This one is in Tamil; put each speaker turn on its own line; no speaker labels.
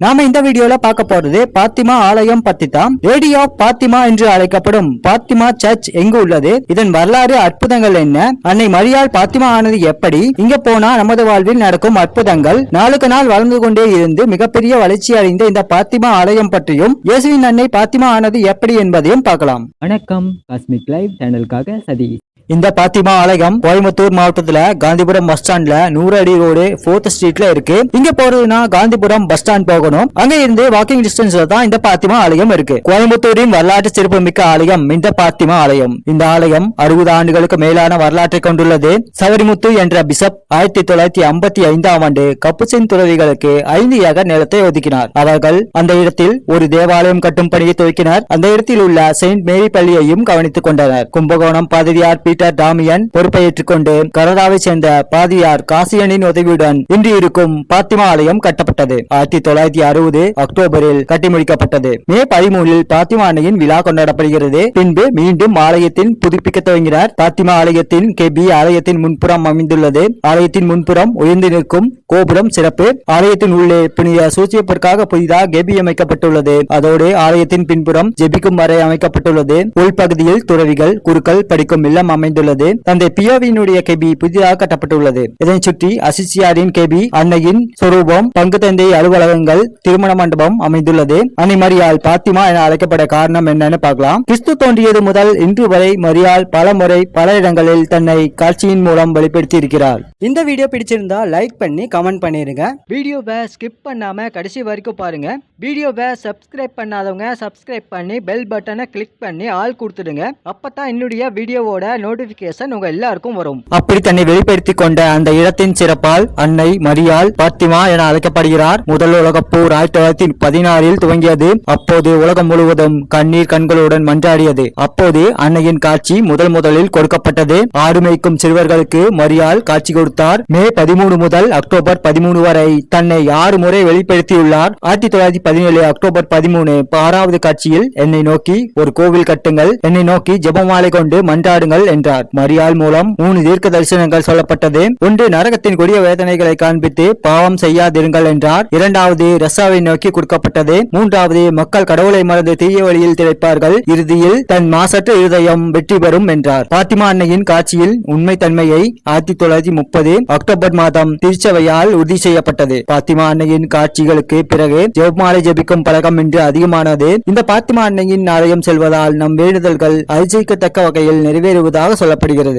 நாம இந்த வீடியோல பார்க்க போறது பாத்திமா ஆலயம் பத்தி தான் லேடி ஆஃப் பாத்திமா என்று அழைக்கப்படும் பாத்திமா சர்ச் எங்கு உள்ளது? இதன் வரலாறு அற்புதங்கள் என்ன? அன்னை மரியாள் பாத்திமா ஆனது எப்படி? இங்க போனா நமது வாழ்வில் நடக்கும் அற்புதங்கள். நாளுக்கு நாள் வளர்ந்து கொண்டே இருந்து மிகப்பெரிய வளர்ச்சி அடைந்த இந்த பாத்திமா ஆலயம் பற்றியும் இயேசுவின் அன்னை பாத்திமா ஆனது எப்படி என்பதையும் பார்க்கலாம்.
வணக்கம். காஸ்மிக் லைவ் சேனலுக்காக சதீஷ்
இந்த பாத்திமா ஆலயம் கோயம்புத்தூர் மாவட்டத்துல காந்திபுரம் பஸ் ஸ்டாண்ட்ல நூறு அடி ரோடு போர்த் ஸ்ட்ரீட்ல இருக்கு. இங்க போறதுன்னா காந்திபுரம் பஸ் ஸ்டாண்ட் போகணும். அங்க இருந்து வாக்கிங் டிஸ்டன்ஸ்ல தான் இந்த பாத்திமா ஆலயம் இருக்கு. கோயம்புத்தூரின் வரலாற்று சிறப்புமிக்க ஆலயம் இந்த பாத்திமா ஆலயம். இந்த ஆலயம் அறுபது ஆண்டுகளுக்கு மேலான வரலாற்றை கொண்டுள்ளது. சவரிமுத்து என்ற பிஷப் ஆயிரத்தி தொள்ளாயிரத்தி ஐம்பத்தி ஐந்தாம் ஆண்டு கப்புசின் துறவிகளுக்கு ஐந்து ஏக்கர் நிலத்தை ஒதுக்கினார். அவர்கள் அந்த இடத்தில் ஒரு தேவாலயம் கட்டும் பணியை துவக்கினர். அந்த இடத்தில் உள்ள செயின்ட் மேரி பள்ளியையும் கவனித்துக் கொண்டனர். கும்பகோணம் பாதிரியார் பீட்டர் டாமியன் பொறுப்பை ஏற்றுக்கொண்டு கனடாவை சேர்ந்த பாதியார் காசியனின் உதவியுடன் இன்று இருக்கும் பாத்திமா ஆலயம் கட்டப்பட்டது. ஆயிரத்தி தொள்ளாயிரத்தி அறுபது அக்டோபரில் கட்டி முடிக்கப்பட்டது மே பதிமூனில் பாத்திமா அன்னையின் விழா கொண்டாடப்படுகிறது. பின்பு மீண்டும் ஆலயத்தின் புதுப்பிக்க துவங்கினார் பாத்திமா ஆலயத்தின் கெபி ஆலயத்தின் முன்புறம் அமைந்துள்ளது. ஆலயத்தின் முன்புறம் உயர்ந்து நிற்கும் கோபுரம் சிறப்பு. ஆலயத்தின் உள்ளே புனித சூசியப்பிற்காக புதிதாக கெபி அமைக்கப்பட்டுள்ளது. அதோடு ஆலயத்தின் பின்புறம் ஜெபிக்கும் வரை அமைக்கப்பட்டுள்ளது. உள்பகுதியில் துறவிகள் குருக்கள் படிக்கும் இல்லம் அமைந்துள்ளது. தந்தை பியோவினுடைய கெபி புதிதாக கட்டப்பட்டுள்ளது. இதனை சுற்றி அசிசியாரின் கெபி அன்னையின் சொரூபம் பங்கு தந்தை அலுவலகங்கள் திருமண மண்டபம் அமைந்துள்ளது. அன்னை பாத்திமா என அழைக்கப்பட காரணம் என்னன்னு பார்க்கலாம். கிறிஸ்து தோன்றியது முதல் இன்று வரை மரியால் பல முறை பல இடங்களில் தன்னை காட்சியின் மூலம் வெளிப்படுத்தி இருக்கிறார் இந்த வீடியோ பிடிச்சிருந்தா லைக் பண்ணி கமெண்ட் பண்ணிருங்க. வீடியோவை ஸ்கிப் பண்ணாம கடைசி வரைக்கும் பாருங்க. வீடியோவை சப்ஸ்கிரைப் பண்ணாதவங்க சப்ஸ்கிரைப் பண்ணி பெல் பட்டனை கிளிக் பண்ணி ஆள் கொடுத்துடுங்க. அப்பதான் என்னுடைய வீடியோவோட நோட்டிபிகேஷன் உங்க எல்லாருக்கும் வரும். அப்படி தன்னை வெளிப்படுத்தி கொண்ட அந்த இடத்தின் சிறப்பால் அன்னை மரியாள் பாத்திமா என அழைக்கப்படுகிறார். முதல் உலகப் போர் ஆயிரத்தி தொள்ளாயிரத்தி பதினாறில் துவங்கியது. அப்போது உலகம் முழுவதும் கண்ணீர் கண்களுடன் மன்றாடியது. அப்போது அன்னையின் காட்சி முதல் முதலில் கொடுக்கப்பட்டது. ஆடு மேய்க்கும் சிறுவர்களுக்கு மரியாள் காட்சி கொடுத்தார். மே பதிமூணு முதல் அக்டோபர் அக்டோபர் பதிமூணு வரை தன்னை ஆறு முறை வெளிப்படுத்தியுள்ளார். ஆயிரத்தி தொள்ளாயிரத்தி பதினேழு அக்டோபர் பதிமூணு ஆறாவது காட்சியில் என்னை நோக்கி ஒரு கோவில் கட்டுங்கள் என்னை நோக்கி ஜெபமாலை கொண்டு மன்றாடுங்கள் என்றார். மரியாள் மூலம் மூணு தீர்க்க தரிசனங்கள் சொல்லப்பட்டது. ஒன்று நரகத்தின் கொடிய வேதனைகளை காண்பித்து பாவம் செய்யாதிருங்கள் என்றார். இரண்டாவது ரசாவை நோக்கி கொடுக்கப்பட்டது. மூன்றாவது மக்கள் கடவுளை மறந்து தீய வழியில் திளைப்பார்கள். இறுதியில் தன் மாசற்ற இருதயம் வெற்றி பெறும் என்றார். பாத்திமா அன்னையின் காட்சியில் உண்மை தன்மையை ஆயிரத்தி தொள்ளாயிரத்தி முப்பது அக்டோபர் மாதம் திருச்சபையால் உறுதி செய்யப்பட்டது. பாத்திமா அன்னையின் காட்சிகளுக்கு பிறகு ஜெபமாலை ஜெபிக்கும் பழக்கம் இன்று அதிகமானது. இந்த பாத்திமா அன்னையின் ஆலயம் செல்வதால் நம் வேண்டுதல்கள் அதிசயிக்கத்தக்க வகையில் நிறைவேறுவதாக சொல்லப்படுகிறது.